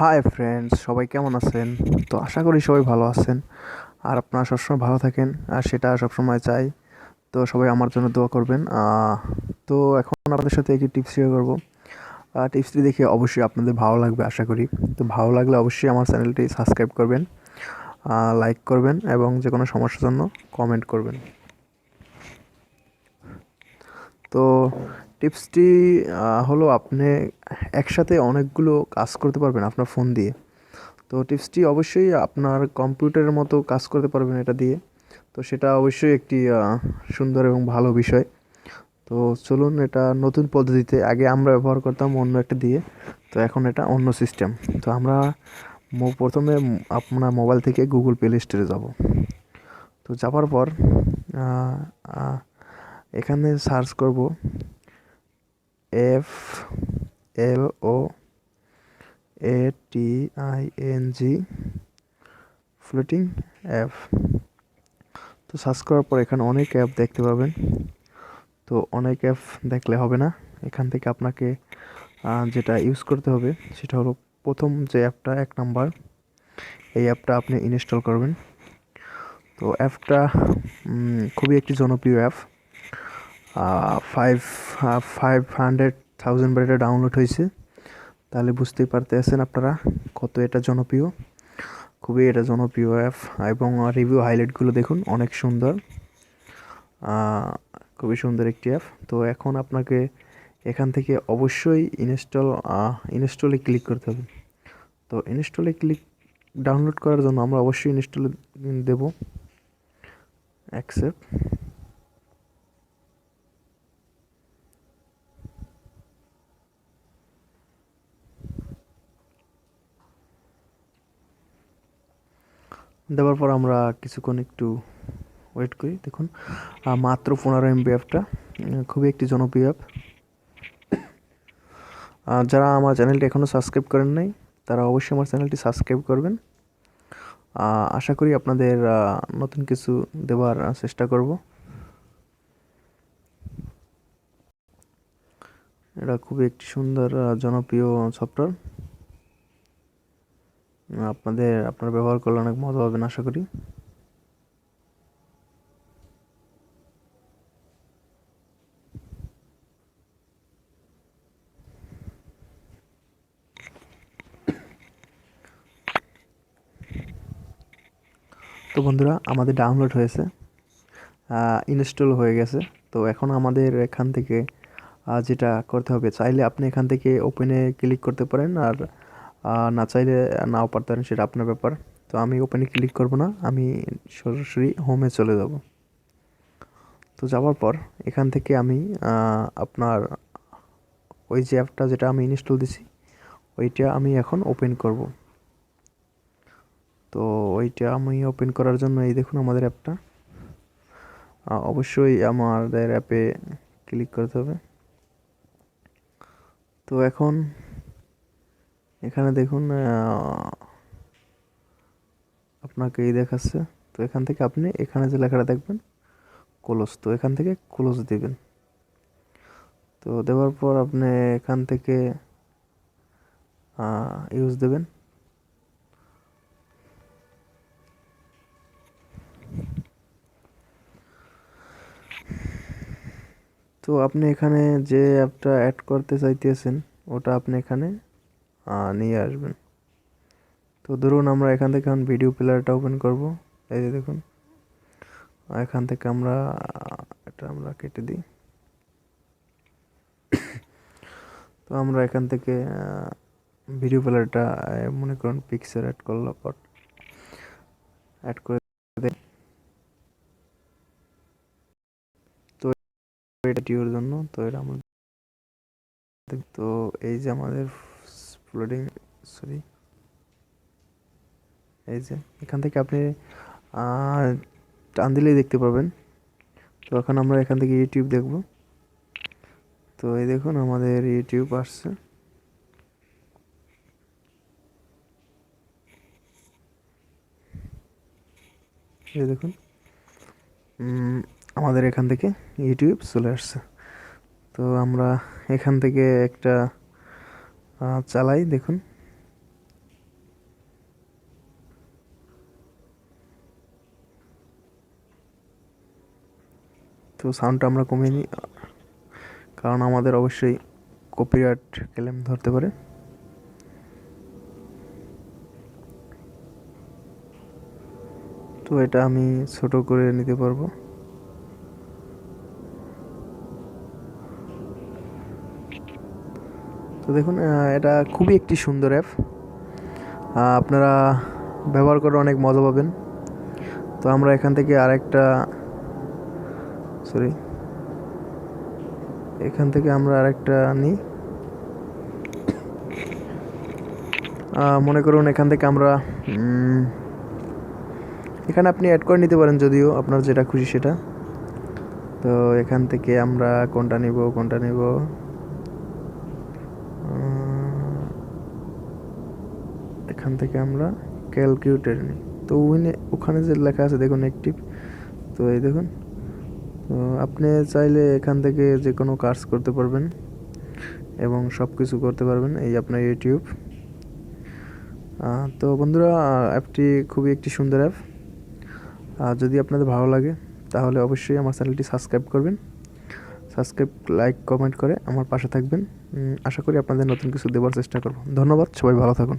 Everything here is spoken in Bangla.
হাই ফ্রেন্ডস সবাই কেমন আছেন? তো আশা করি সবাই ভালো আছেন। আর আপনারা সবসময় ভালো থাকেন, আর সেটা সবসময় চাই। তো সবাই আমার জন্য দোয়া করবেন। তো এখন আপনাদের সাথে একটি টিপস শেয়ার করব। টিপসটি দেখে অবশ্যই আপনাদের ভালো লাগবে, আশা করি। তো ভালো লাগলে অবশ্যই আমার চ্যানেলটি সাবস্ক্রাইব করবেন লাইক করবেন এবং যে কোনো সমস্যার জন্য কমেন্ট করবেন। তো টিপসটি হলো আপনি একসাথে অনেকগুলো কাজ করতে পারবেন আপনার ফোন দিয়ে। তো টিপসটি অবশ্যই আপনার কম্পিউটারের মতো কাজ করতে পারবেন এটা দিয়ে। তো সেটা অবশ্যই একটি সুন্দর এবং ভালো বিষয়। তো চলুন এটা নতুন পদ্ধতিতে, আগে আমরা ব্যবহার করতাম অন্য একটা দিয়ে, তো এখন এটা অন্য সিস্টেম। তো আমরা প্রথমে আপনার মোবাইল থেকে গুগল প্লে স্টোরে যাব। তো যাওয়ার পর এখানে সার্চ করব। F L O A T I N G floating app তো সার্চ করার পর এখানে অনেক অ্যাপ দেখতে পাবেন। তো অনেক অ্যাপ দেখলে হবে না। এখান থেকে আপনাকে যেটা ইউজ করতে হবে, সেটা হলো প্রথম যে অ্যাপটা এক নাম্বার। এই অ্যাপটা আপনি ইনস্টল করবেন। তো অ্যাপটা খুবই একটি জনপ্রিয় app five five hundred thousand বার ডাউনলোড হয়েছে। তাহলে বুঝতেই পারতেছেন আপনারা কত এটা জনপ্রিয়। খুবই এটা জনপ্রিয় অ্যাপ এবং রিভিউ হাইলাইটগুলো দেখুন, অনেক সুন্দর। খুবই সুন্দর একটি অ্যাপ তো এখন আপনাকে এখান থেকে অবশ্যই ইনস্টল ইনস্টলে ক্লিক করতে হবে। তো ইনস্টলে ক্লিক ডাউনলোড করার জন্য আমরা অবশ্যই ইনস্টলে দেব। অ্যাকসেপ্ট দেওয়ার পর আমরা কিছুক্ষণ একটু ওয়েট করি, দেখুন। মাত্র পনেরো এমবি অ্যাপটা খুবই একটি জনপ্রিয় অ্যাপ যারা আমার চ্যানেলটি এখনও সাবস্ক্রাইব করেন নাই, তারা অবশ্যই আমার চ্যানেলটি সাবস্ক্রাইব করবেন। আশা করি আপনাদের নতুন কিছু দেওয়ার চেষ্টা করব। এটা খুবই একটি সুন্দর জনপ্রিয় সফটওয়্যার আপনাদের, আপনারা ব্যবহার করলে অনেক মজা পাবেন, আশা করি। তো বন্ধুরা, আমাদের ডাউনলোড হয়েছে ইনস্টল হয়ে গেছে। তো এখন আমাদের এখান থেকে যেটা করতে হবে, চাইলে আপনি এখান থেকে ওপেনে ক্লিক করতে পারেন, আর না চাইলে নাও পারতে পারেন সেটা আপনার ব্যাপার। তো আমি ওপেনে ক্লিক করব না, আমি সরাসরি হোমে চলে যাব। তো যাওয়ার পর এখান থেকে আমি আপনার ওই যে অ্যাপটা যেটা আমি ইনস্টল দিছি, ওইটা আমি এখন ওপেন করব। তো ওইটা আমি ওপেন করার জন্য এই দেখুন আমাদের অ্যাপটা অবশ্যই আমাদের অ্যাপে ক্লিক করতে হবে। তো এখন এখানে দেখুন আপনাকে এই দেখাচ্ছে। তো এখান থেকে আপনি এখানে যে লেখাটা দেখবেন ক্লোজ তো এখান থেকে ক্লোজ দিবেন। তো দেওয়ার পর আপনি এখান থেকে ইউজ দেবেন। তো আপনি এখানে যে অ্যাপটা অ্যাড করতে চাইতেছেন, ওটা আপনি এখানে নিয়ে আসবেন। তো ধরুন আমরা এখান থেকে এখন ভিডিও প্লেয়ারটা ওপেন করব। এই যে দেখুন এখান থেকে আমরা, এটা আমরা কেটে দিই। তো আমরা এখান থেকে ভিডিও প্লেয়ারটা মনে করুন পিকচার অ্যাড করল পর অ্যাড করে জন্য, তো এটা আমরা তো এই যে আমাদের ফ্লোটিং সরি এই যে, এখান থেকে আপনি টান দিলেই দেখতে পাবেন তো এখন আমরা এখান থেকে ইউটিউব দেখব। তো এই দেখুন, আমাদের ইউটিউব আসছে। এই দেখুন আমাদের এখান থেকে ইউটিউব চলে আসছে। তো আমরা এখান থেকে একটা চালাই, দেখুন। তো সাউন্ডটা আমরা কমিয়ে নিই, কারণ আমাদের অবশ্যই কপিরাইট ক্লেম ধরতে পারে। তো এটা আমি ছোট করে নিতে পারব। তো দেখুন এটা খুবই একটি সুন্দর অ্যাপ আপনারা ব্যবহার করে অনেক মজা পাবেন। তো আমরা এখান থেকে আরেকটা সরি এখান থেকে আমরা আরেকটা নিই। মনে করুন এখান থেকে আমরা এখানে আপনি অ্যাড করে নিতে পারেন যদিও আপনার যেটা খুশি সেটা। তো এখান থেকে আমরা কোনটা নিব কোনটা নিব? এখান থেকে আমরা ক্যালকুলেটর নিই। তো ওখানে ওখানে যে লেখা আছে, দেখুন অ্যাক্টিভ তো এই দেখুন, তো আপনি চাইলে এখান থেকে যে কোনো কাজ করতে পারবেন এবং সব কিছু করতে পারবেন এই আপনার ইউটিউব তো বন্ধুরা অ্যাপটি খুবই একটি সুন্দর অ্যাপ যদি আপনাদের ভালো লাগে, তাহলে অবশ্যই আমার চ্যানেলটি সাবস্ক্রাইব করবেন। সাবস্ক্রাইব লাইক কমেন্ট করে আমার পাশে থাকবেন। আশা করি আপনাদের নতুন কিছু দেওয়ার চেষ্টা করব। ধন্যবাদ, সবাই ভালো থাকুন।